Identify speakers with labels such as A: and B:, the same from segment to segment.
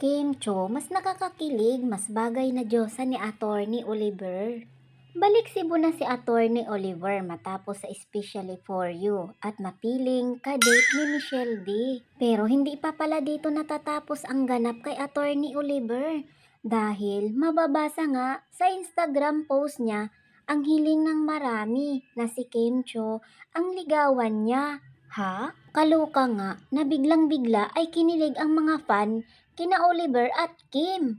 A: Kim Cho, mas nakakakilig, mas bagay na Diyosa ni Attorney Oliver. Balik Cebu na si Attorney Oliver matapos sa Especially For You at mapiling kadate ni Michelle D. Pero hindi pa pala dito natatapos ang ganap kay Attorney Oliver dahil mababasa nga sa Instagram post niya ang hiling ng marami na si Kim Cho ang ligawan niya. Ha? Kaluka nga na biglang bigla ay kinilig ang mga fan kina Oliver at Kim.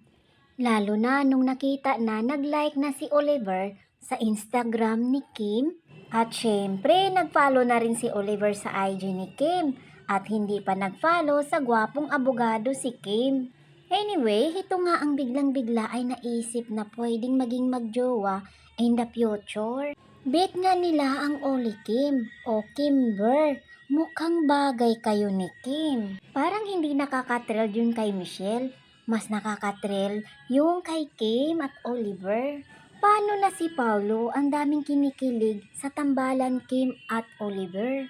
A: Lalo na nung nakita na nag-like na si Oliver sa Instagram ni Kim. At syempre, nag-follow na rin si Oliver sa IG ni Kim. At hindi pa nag-follow sa gwapong abogado si Kim. Anyway, ito nga ang biglang-bigla ay naisip na pwedeng maging magjowa in the future. Bet nga nila ang Oli Kim o Kimber. Mukhang bagay kayo ni Kim. Parang hindi nakakatrail yun kay Michelle. Mas nakakatrail yung kay Kim at Oliver. Paano na si Paulo ang daming kinikilig sa tambalan Kim at Oliver?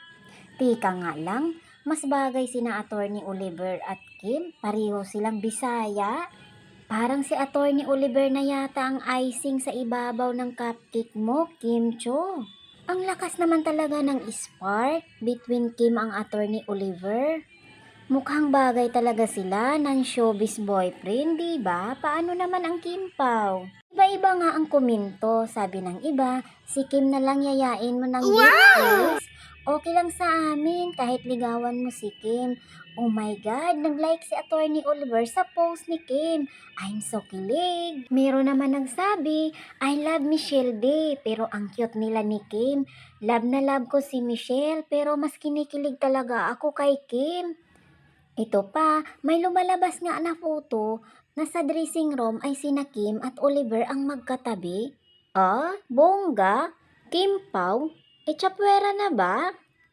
A: Tika nga lang, mas bagay sina Attorney Oliver at Kim. Pareho silang Bisaya. Parang si Attorney Oliver na yata ang icing sa ibabaw ng cupcake mo, Kim Cho. Ang lakas naman talaga ng spark between Kim ang Attorney Oliver. Mukhang bagay talaga sila ng showbiz boyfriend, di ba? Paano naman ang Kim Pao? Iba-iba nga ang komento. Sabi ng iba, si Kim na lang yayain mo ng wow! Okay lang sa amin kahit ligawan mo si Kim. Oh my God, nag-like si Attorney Oliver sa post ni Kim. I'm so kilig. Meron naman nagsabi, I love Michelle D. Pero ang cute nila ni Kim. Love na love ko si Michelle pero mas kinikilig talaga ako kay Kim. Ito pa, may lumalabas nga na photo na sa dressing room ay sina Kim at Oliver ang magkatabi. Ah, bongga? Kim Pao? E chapwera na ba?